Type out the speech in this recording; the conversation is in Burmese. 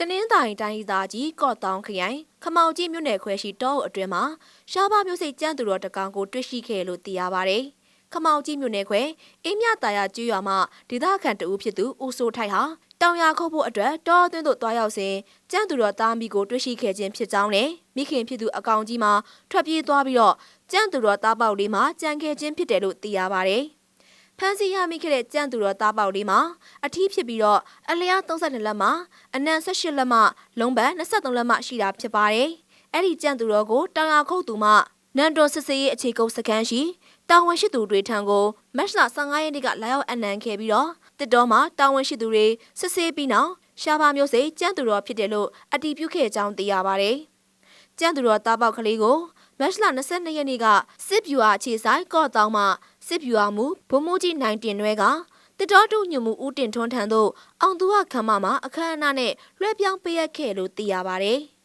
လာရင်တိုင်းဒေသကြီးကော့တောင်ခရိုင်ခမောင်ကြီးမြို့နယ်ခွဲရှိတောအုပ်အတွင်းမှာရှားပါမျိုးစိတ်ကြမ်းသူတော်တကောင်ကိုတွေ့ရှိခဲ့လို့သိရပါတယ်။ခမောင်ကြီးမြို့နယ်ခွဲအင်းမြတာယာကျွော်မှဒေသခံတဦးဖြစ်သူဦးစိုးထိုက်ဟာတောင်ရခုတ်ဖို့အတွက်တောအတွင်းသို့တွားရောက်စဉ်ကြမ်းသူတော်သားမိကိုတွေ့ရှိခဲ့ခြင်းဖြစ်ကြောင်းနဲ့မိခင်ဖြစ်သူအကောင်ကြီးမှာထွက်ပြေးသွားပြီးတော့ကြမ်းသူတော်သားပေါက်လေးမှာကြံခဲ့ခြင်းဖြစ်တယ်လို့သိရပါတယ်။ ဖမ်းဆီးရမိခဲ့တဲ့ကြံ့သူတော်သားပေါက်လေးမှာအထီးဖြစ်ပြီးတော့အလျား32လက်မှအနံ18လက်မှလုံးပန်23လက်မှရှိတာဖြစ်ပါတယ်။အဲ့ဒီကြံ့သူတော်ကိုတောင်ရခုတ်သူမှနန်တော်စစ်စေးရေးအခြေကုပ်စခန်းရှိတာဝန်ရှိသူတွေထံကိုမတ်လ15ရက်နေ့ကလာရောက်အနံခဲ့ပြီးတော့တစ်တော်မှာတာဝန်ရှိသူတွေစစ်ဆေးပြီးနောက်ရှားပါမျိုးစိကြံ့သူတော်ဖြစ်တယ်လို့အတည်ပြုခဲ့ကြောင်းသိရပါတယ်။ကြံ့သူတော်တာပေါက်ကလေးကိုမတ်လ22ရက်နေ့ကစစ်ဗျူဟာအခြေဆိုင်ကော့တောင်းမှ စစ်ဗျူဟာမူဘုံမိုးကြီးနိုင်တင်ရွဲကတတော်တုညမှုဦးတင်ထွန်းထံသို့အောင်သူဝခမ်းမမှာအခမ်းအနားနဲ့လွှဲပြောင်းပေးရခဲ့လို့သိရပါတယ်။